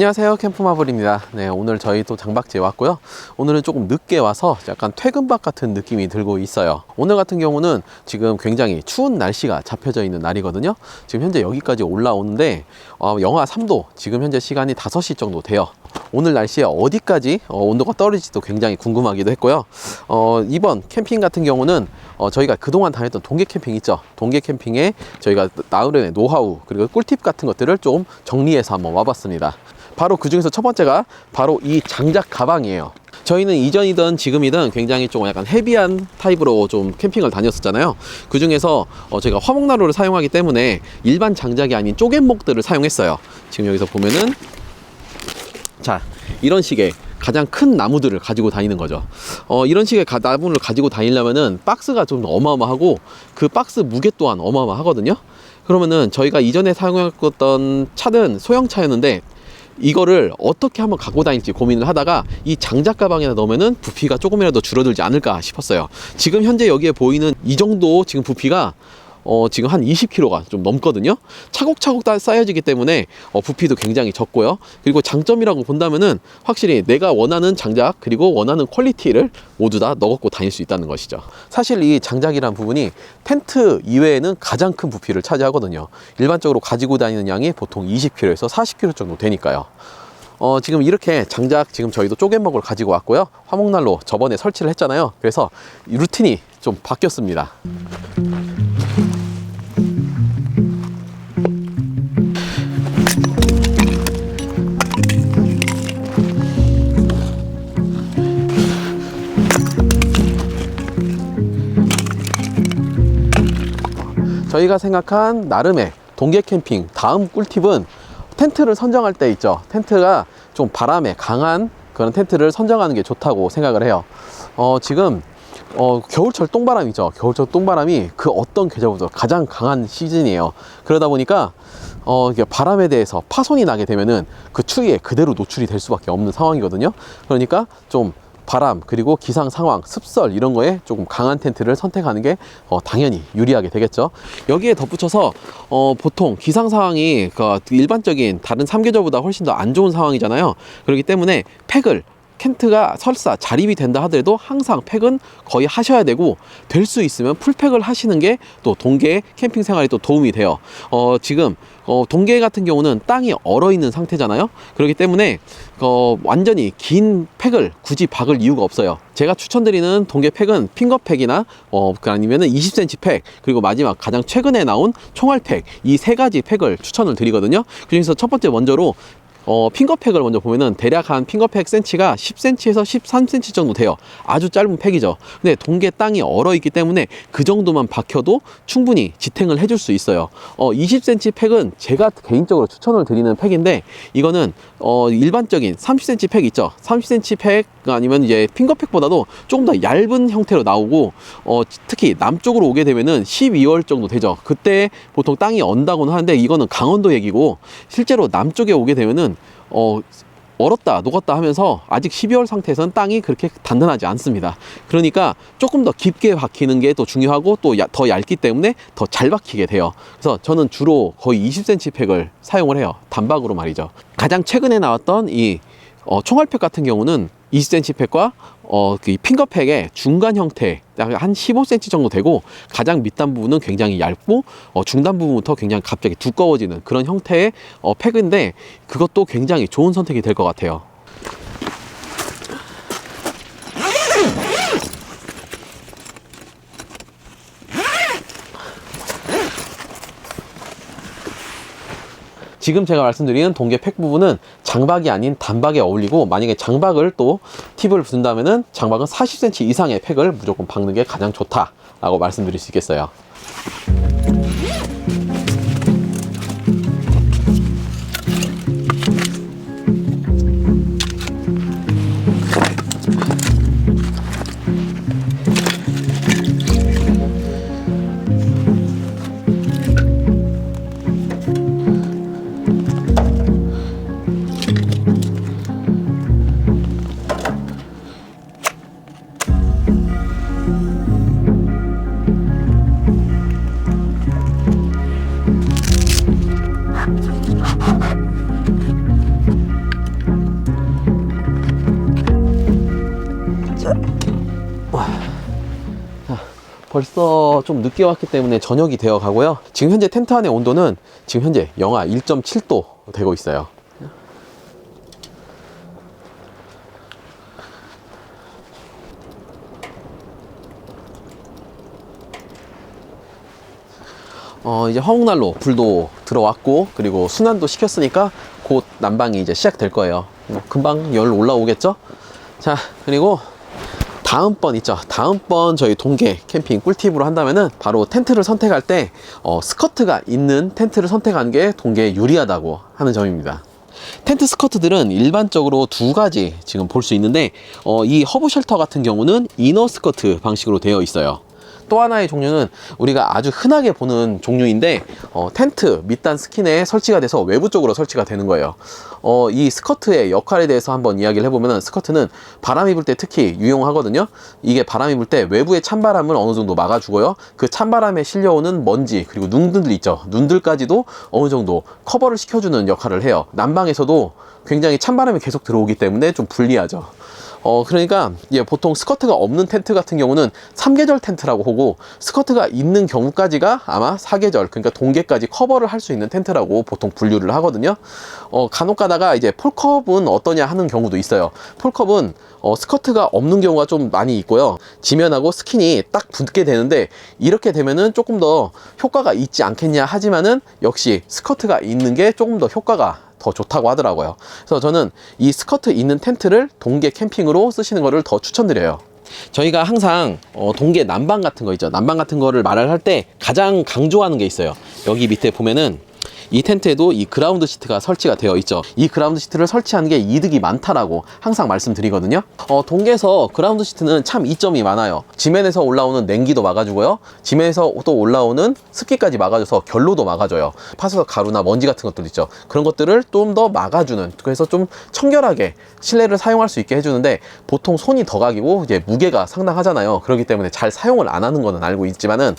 안녕하세요. 캠프마블입니다. 네 오늘 저희 또 장박지에 왔고요. 오늘은 조금 늦게 와서 약간 퇴근박 같은 느낌이 들고 있어요. 오늘 같은 경우는 지금 굉장히 추운 날씨가 잡혀져 있는 날이거든요. 지금 현재 여기까지 올라오는데 어, 영하 3도 지금 현재 시간이 5시 정도 돼요. 오늘 날씨에 어디까지 어, 온도가 떨어질지도 굉장히 궁금하기도 했고요. 어, 이번 캠핑 같은 경우는 어, 저희가 그동안 다녔던 동계 캠핑 있죠? 동계 캠핑에 저희가 나름의 노하우 그리고 꿀팁 같은 것들을 좀 정리해서 한번 와봤습니다 바로 그 중에서 첫 번째가 바로 이 장작 가방이에요. 저희는 이전이든 지금이든 굉장히 좀 약간 헤비한 타입으로 좀 캠핑을 다녔었잖아요. 그 중에서 어 저희가 화목난로를 사용하기 때문에 일반 장작이 아닌 쪼갯목들을 사용했어요. 지금 여기서 보면은 자 이런 식의 가장 큰 나무들을 가지고 다니는 거죠. 어, 이런 식의 가, 나무를 가지고 다니려면은 박스가 좀 어마어마하고 그 박스 무게 또한 어마어마하거든요. 그러면은 저희가 이전에 사용했던 차는 소형차였는데 이거를 어떻게 한번 갖고 다닐지 고민을 하다가 이 장작 가방에다 넣으면은 부피가 조금이라도 줄어들지 않을까 싶었어요. 지금 현재 여기에 보이는 이 정도 지금 부피가 어, 지금 한 20kg가 좀 넘거든요. 차곡차곡 다 쌓여지기 때문에 어, 부피도 굉장히 적고요. 그리고 장점이라고 본다면은 확실히 내가 원하는 장작 그리고 원하는 퀄리티를 모두 다 넣고 다닐 수 있다는 것이죠. 사실 이 장작이란 부분이 텐트 이외에는 가장 큰 부피를 차지하거든요. 일반적으로 가지고 다니는 양이 보통 20kg에서 40kg 정도 되니까요. 어, 지금 이렇게 장작 지금 저희도 쪼개먹을 가지고 왔고요. 화목난로 저번에 설치를 했잖아요. 그래서 루틴이 좀 바뀌었습니다. 저희가 생각한 나름의 동계 캠핑 다음 꿀팁은 텐트를 선정할 때 있죠. 텐트가 좀 바람에 강한 그런 텐트를 선정하는 게 좋다고 생각을 해요. 어, 지금 어, 겨울철 똥바람이죠. 겨울철 똥바람이 그 어떤 계절보다 가장 강한 시즌이에요. 그러다 보니까 어, 바람에 대해서 파손이 나게 되면은 그 추위에 그대로 노출이 될 수밖에 없는 상황이거든요. 그러니까 좀 바람 그리고 기상 상황 습설 이런 거에 조금 강한 텐트를 선택하는 게 어, 당연히 유리하게 되겠죠. 여기에 덧붙여서 어, 보통 기상 상황이 그 일반적인 다른 3계절보다 훨씬 더 안 좋은 상황이잖아요. 그렇기 때문에 팩을 텐트가 설사 자립이 된다 하더라도 항상 팩은 거의 하셔야 되고 될 수 있으면 풀팩을 하시는 게 또 동계 캠핑 생활에 또 도움이 돼요. 어, 지금 어, 동계 같은 경우는 땅이 얼어 있는 상태잖아요. 그렇기 때문에 어, 완전히 긴 팩을 굳이 박을 이유가 없어요. 제가 추천드리는 동계 팩은 핑거팩이나 어, 그 아니면은 20cm 팩 그리고 마지막 가장 최근에 나온 총알 팩 이 세 가지 팩을 추천을 드리거든요. 그중에서 첫 번째 먼저로 어, 핑거팩을 먼저 보면은 대략 한 핑거팩 센치가 10cm에서 13cm 정도 돼요. 아주 짧은 팩이죠. 근데 동계 땅이 얼어 있기 때문에 그 정도만 박혀도 충분히 지탱을 해줄 수 있어요. 어, 20cm 팩은 제가 개인적으로 추천을 드리는 팩인데 이거는 어, 일반적인 30cm 팩 있죠. 30cm 팩 아니면 이제 핑거팩보다도 조금 더 얇은 형태로 나오고 어, 특히 남쪽으로 오게 되면은 12월 정도 되죠. 그때 보통 땅이 언다고는 하는데 이거는 강원도 얘기고 실제로 남쪽에 오게 되면은 어, 얼었다 녹았다 하면서 아직 12월 상태에서는 땅이 그렇게 단단하지 않습니다. 그러니까 조금 더 깊게 박히는 게 또 중요하고 또 더 얇기 때문에 더 잘 박히게 돼요. 그래서 저는 주로 거의 20cm 팩을 사용을 해요. 단박으로 말이죠. 가장 최근에 나왔던 이 어, 총알팩 같은 경우는 20cm 팩과 어, 그 핑거팩의 중간 형태, 약 한 15cm 정도 되고 가장 밑단 부분은 굉장히 얇고 어, 중단 부분부터 굉장히 갑자기 두꺼워지는 그런 형태의 어, 팩인데 그것도 굉장히 좋은 선택이 될 것 같아요. 지금 제가 말씀드리는 동계 팩 부분은 장박이 아닌 단박에 어울리고 만약에 장박을 또 팁을 준다면은 장박은 40cm 이상의 팩을 무조건 박는 게 가장 좋다라고 말씀드릴 수 있겠어요. 벌써 좀 늦게 왔기 때문에 저녁이 되어 가고요. 지금 현재 텐트 안의 온도는 지금 현재 영하 1.7도 되고 있어요. 어, 이제 화목난로 불도 들어왔고 그리고 순환도 시켰으니까 곧 난방이 이제 시작될 거예요. 뭐 금방 열 올라오겠죠? 자, 그리고 다음번 있죠. 다음번 저희 동계 캠핑 꿀팁으로 한다면은 바로 텐트를 선택할 때 어, 스커트가 있는 텐트를 선택하는 게 동계에 유리하다고 하는 점입니다. 텐트 스커트들은 일반적으로 두 가지 지금 볼 수 있는데 어, 이 허브 쉘터 같은 경우는 이너 스커트 방식으로 되어 있어요. 또 하나의 종류는 우리가 아주 흔하게 보는 종류인데 어, 텐트 밑단 스킨에 설치가 돼서 외부 쪽으로 설치가 되는 거예요. 어, 이 스커트의 역할에 대해서 한번 이야기를 해보면 스커트는 바람이 불 때 특히 유용하거든요. 이게 바람이 불 때 외부의 찬바람을 어느 정도 막아주고요. 그 찬바람에 실려오는 먼지 그리고 눈들 있죠. 눈들까지도 어느 정도 커버를 시켜주는 역할을 해요. 난방에서도 굉장히 찬바람이 계속 들어오기 때문에 좀 불리하죠. 어, 그러니까, 예, 보통 스커트가 없는 텐트 같은 경우는 3계절 텐트라고 하고, 스커트가 있는 경우까지가 아마 4계절, 그러니까 동계까지 커버를 할 수 있는 텐트라고 보통 분류를 하거든요. 어, 간혹 가다가 이제 폴컵은 어떠냐 하는 경우도 있어요. 폴컵은 어, 스커트가 없는 경우가 좀 많이 있고요. 지면하고 스킨이 딱 붙게 되는데, 이렇게 되면은 조금 더 효과가 있지 않겠냐 하지만은, 역시 스커트가 있는 게 조금 더 효과가 더 좋다고 하더라고요. 그래서 저는 이 스커트 있는 텐트를 동계 캠핑으로 쓰시는 거를 더 추천드려요. 저희가 항상 어, 동계 난방 같은 거 있죠. 난방 같은 거를 말을 할 때 가장 강조하는 게 있어요. 여기 밑에 보면은 이 텐트에도 이 그라운드 시트가 설치가 되어 있죠. 이 그라운드 시트를 설치하는 게 이득이 많다라고 항상 말씀드리거든요. 어, 동계에서 그라운드 시트는 참 이점이 많아요. 지면에서 올라오는 냉기도 막아주고요. 지면에서 또 올라오는 습기까지 막아줘서 결로도 막아줘요. 파스석 가루나 먼지 같은 것들 있죠. 그런 것들을 좀 더 막아주는 그래서 좀 청결하게 실내를 사용할 수 있게 해주는데 보통 손이 더 가기고 이제 무게가 상당하잖아요. 그렇기 때문에 잘 사용을 안 하는 거는 알고 있지만은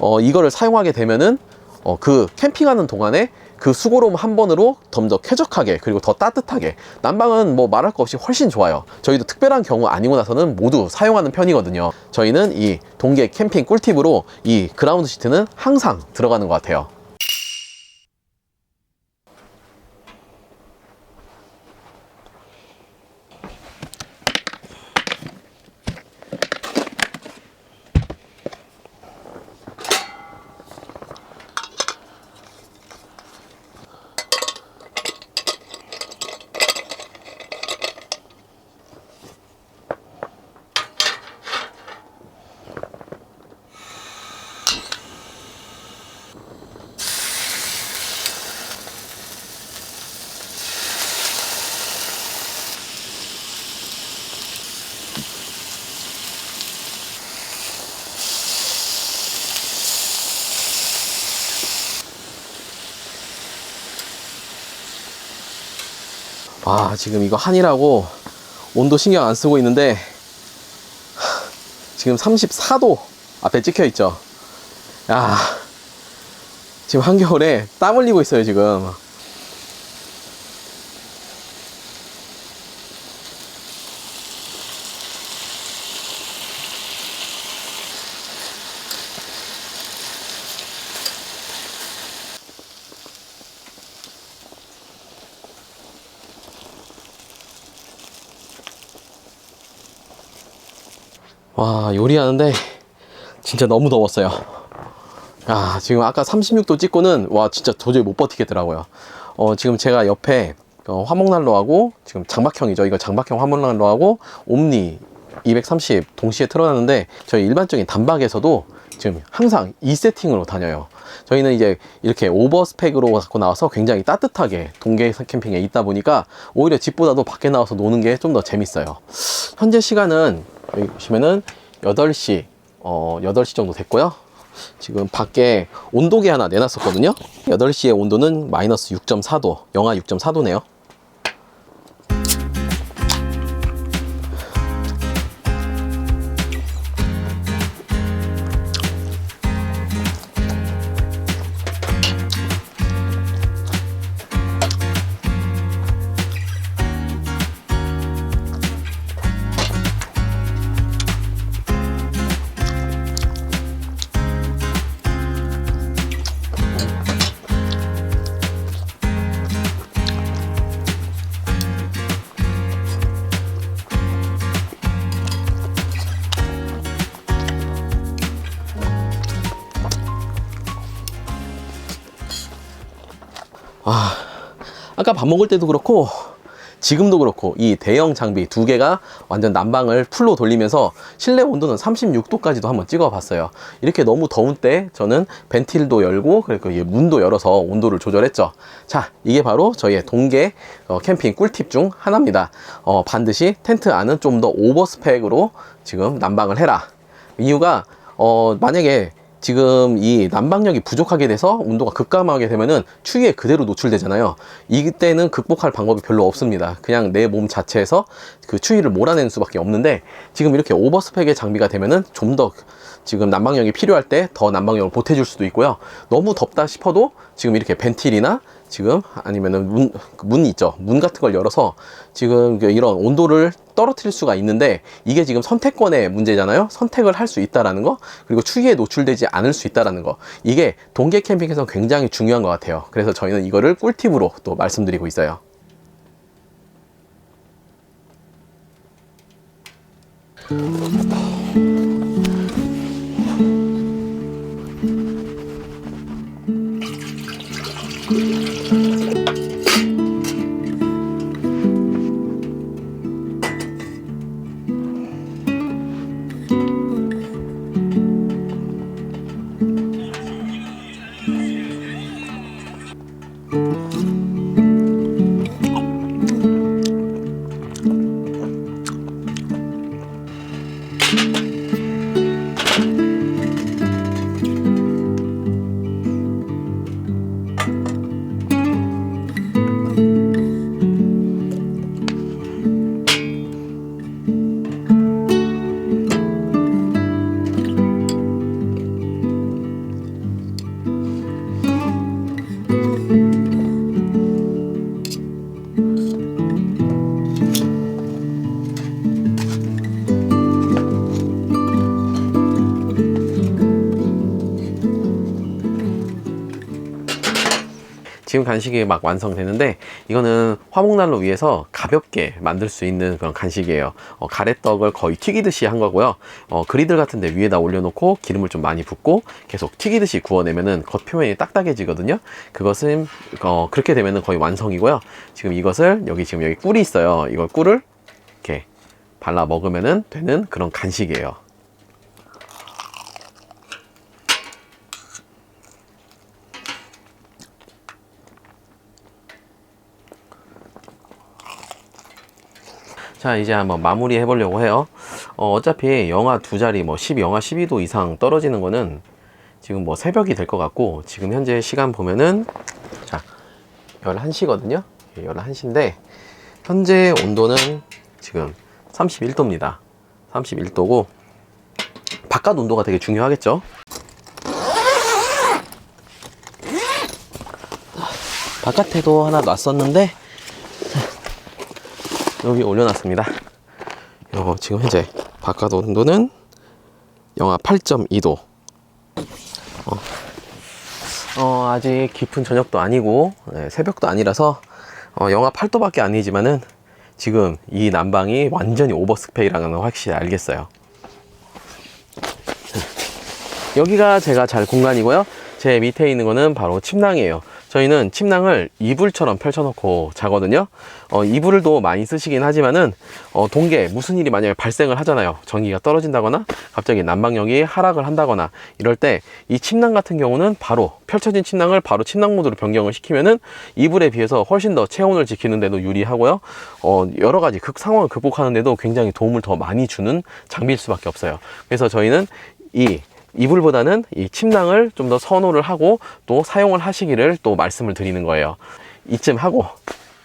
어, 이거를 사용하게 되면은 어, 그 캠핑하는 동안에 그 수고로움 한 번으로 좀더 쾌적하게 그리고 더 따뜻하게. 난방은 뭐 말할 거 없이 훨씬 좋아요. 저희도 특별한 경우 아니고 나서는 모두 사용하는 편이거든요. 저희는 이 동계 캠핑 꿀팁으로 이 그라운드 시트는 항상 들어가는 것 같아요 아 지금 이거 한이라고 온도 신경 안 쓰고 있는데 하, 지금 34도 앞에 찍혀 있죠? 야 지금 한겨울에 땀 흘리고 있어요 지금 와 요리하는데 진짜 너무 더웠어요 아 지금 아까 36도 찍고는 와 진짜 도저히 못 버티겠더라고요 어, 지금 제가 옆에 어, 화목난로하고 지금 장박형이죠. 이거 장박형 화목난로하고 옴니 230 동시에 틀어놨는데 저희 일반적인 단박에서도 지금 항상 이 세팅으로 다녀요. 저희는 이제 이렇게 오버 스펙으로 갖고 나와서 굉장히 따뜻하게 동계 캠핑에 있다 보니까 오히려 집보다도 밖에 나와서 노는 게 좀 더 재밌어요. 현재 시간은 여기 보시면은 8시, 어, 8시 정도 됐고요. 지금 밖에 온도계 하나 내놨었거든요. 8시의 온도는 마이너스 6.4도, 영하 6.4도네요. 아까 밥 먹을 때도 그렇고 지금도 그렇고 이 대형 장비 두 개가 완전 난방을 풀로 돌리면서 실내 온도는 36도까지도 한번 찍어 봤어요. 이렇게 너무 더운 때 저는 벤틸도 열고 그리고 이 문도 열어서 온도를 조절했죠. 자 이게 바로 저희의 동계 어, 캠핑 꿀팁 중 하나입니다. 어, 반드시 텐트 안은 좀 더 오버 스펙으로 지금 난방을 해라. 이유가 어, 만약에 지금 이 난방력이 부족하게 돼서 온도가 급감하게 되면은 추위에 그대로 노출되잖아요. 이때는 극복할 방법이 별로 없습니다. 그냥 내 몸 자체에서 그 추위를 몰아내는 수밖에 없는데 지금 이렇게 오버스펙의 장비가 되면은 좀 더 지금 난방력이 필요할 때 더 난방력을 보태줄 수도 있고요. 너무 덥다 싶어도 지금 이렇게 벤틸이나 지금 아니면은 문, 문 있죠. 문 같은 걸 열어서 지금 그 이런 온도를 떨어뜨릴 수가 있는데 이게 지금 선택권의 문제잖아요. 선택을 할 수 있다라는 거 그리고 추위에 노출되지 않을 수 있다라는 거 이게 동계 캠핑에서 굉장히 중요한 것 같아요. 그래서 저희는 이거를 꿀팁으로 또 말씀드리고 있어요. 지금 간식이 막 완성되는데 이거는 화목난로 위에서 가볍게 만들 수 있는 그런 간식이에요. 어, 가래떡을 거의 튀기듯이 한 거고요. 어, 그리들 같은데 위에다 올려놓고 기름을 좀 많이 붓고 계속 튀기듯이 구워내면은 겉표면이 딱딱해지거든요. 그것은 어, 그렇게 되면은 거의 완성이고요. 지금 이것을 여기 지금 여기 꿀이 있어요. 이걸 꿀을 이렇게 발라 먹으면은 되는 그런 간식이에요. 자 이제 한번 마무리 해보려고 해요. 어, 어차피 영하 두 자리 뭐 10, 영하 12도 이상 떨어지는 거는 지금 뭐 새벽이 될 것 같고 지금 현재 시간 보면은 자 11시거든요. 11시인데 현재 온도는 지금 31도입니다. 31도고 바깥 온도가 되게 중요하겠죠? 바깥에도 하나 놨었는데 여기 올려놨습니다. 요거 지금 현재 바깥 온도는 영하 8.2도. 어, 어, 아직 깊은 저녁도 아니고 네, 새벽도 아니라서 어, 영하 8도밖에 아니지만은 지금 이 난방이 완전히 오버스펙이라는 걸 확실히 알겠어요. 여기가 제가 잘 공간이고요. 제 밑에 있는 거는 바로 침낭이에요. 저희는 침낭을 이불처럼 펼쳐놓고 자거든요. 어, 이불을 또 많이 쓰시긴 하지만은 어, 동계 무슨 일이 만약에 발생을 하잖아요. 전기가 떨어진다거나 갑자기 난방력이 하락을 한다거나 이럴 때 이 침낭 같은 경우는 바로 펼쳐진 침낭을 바로 침낭 모드로 변경을 시키면은 이불에 비해서 훨씬 더 체온을 지키는 데도 유리하고요. 어, 여러 가지 극 상황을 극복하는 데도 굉장히 도움을 더 많이 주는 장비일 수밖에 없어요. 그래서 저희는 이 이불보다는 이 침낭을 좀 더 선호를 하고 또 사용을 하시기를 또 말씀을 드리는 거예요. 이쯤 하고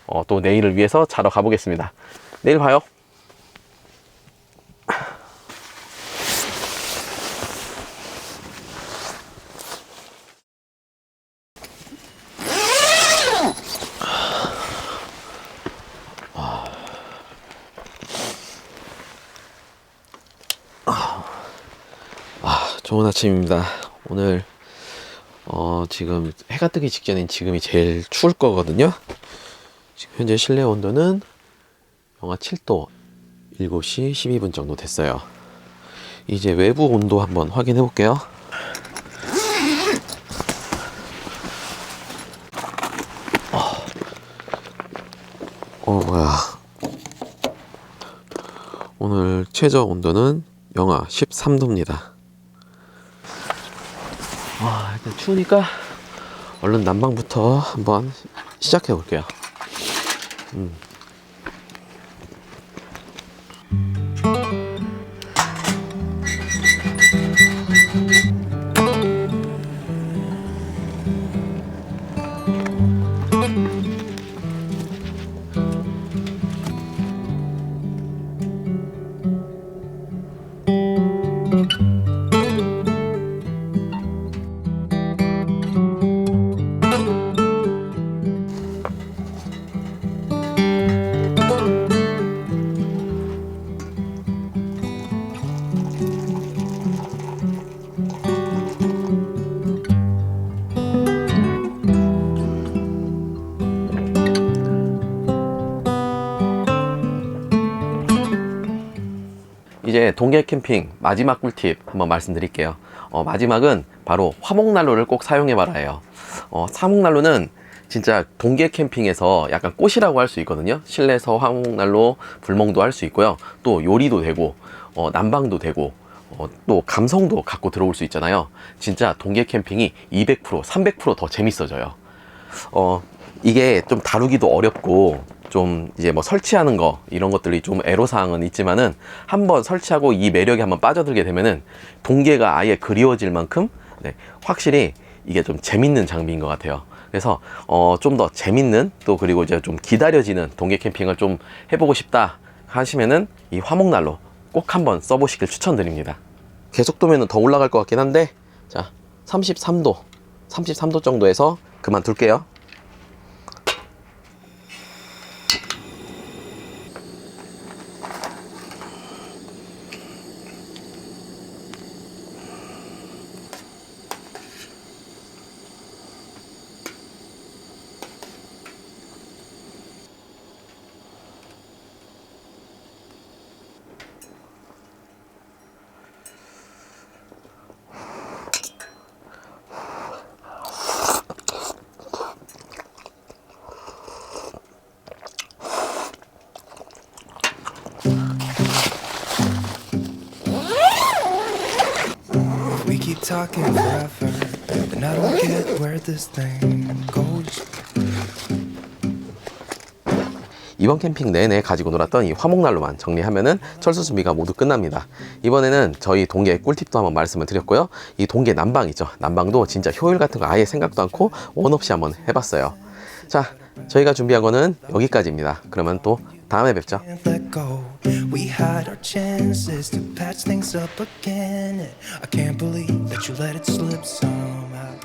어, 또 내일을 위해서 자러 가보겠습니다. 내일 봐요. 좋은 아침입니다. 오늘 어, 지금 해가 뜨기 직전인 지금이 제일 추울 거거든요. 지금 현재 실내 온도는 영하 7도 7시 12분 정도 됐어요. 이제 외부 온도 한번 확인해 볼게요. 어, 뭐야. 오늘 최저 온도는 영하 13도입니다. 와, 일단 추우니까 얼른 난방부터 한번 시작해 볼게요. 음. 동계 캠핑 마지막 꿀팁 한번 말씀드릴게요. 어, 마지막은 바로 화목난로를 꼭 사용해 말아요. 어, 화목난로는 진짜 동계 캠핑에서 약간 꽃이라고 할 수 있거든요. 실내에서 화목난로 불멍도 할 수 있고요. 또 요리도 되고, 어, 난방도 되고, 어, 또 감성도 갖고 들어올 수 있잖아요. 진짜 동계 캠핑이 200%, 300%더 재밌어져요. 어, 이게 좀 다루기도 어렵고, 좀 이제 뭐 설치하는 거, 이런 것들이 좀 애로사항은 있지만은, 한번 설치하고 이 매력에 한번 빠져들게 되면은, 동계가 아예 그리워질 만큼, 네, 확실히 이게 좀 재밌는 장비인 것 같아요. 그래서, 어, 좀 더 재밌는, 또 그리고 이제 좀 기다려지는 동계 캠핑을 좀 해보고 싶다 하시면은, 이 화목난로 꼭 한번 써보시길 추천드립니다. 계속도면 더 올라갈 것 같긴 한데, 자, 33도, 33도 정도에서 그만 둘게요. Talking forever, and I don't get where this thing goes. 이번 캠핑 내내 가지고 놀았던 이 화목난로만 정리하면은 철수 준비가 모두 끝납니다. 이번에는 저희 동계 꿀팁도 한번 말씀을 드렸고요. 이 동계 난방 있죠. 난방도 진짜 효율 같은 거 아예 생각도 않고 원 없이 한번 해봤어요. 자, 저희가 준비한 거는 여기까지입니다. 그러면 또 다음에 뵙죠. Can't let go. We had our chances to patch things up again. I can't believe that you let it slip somehow.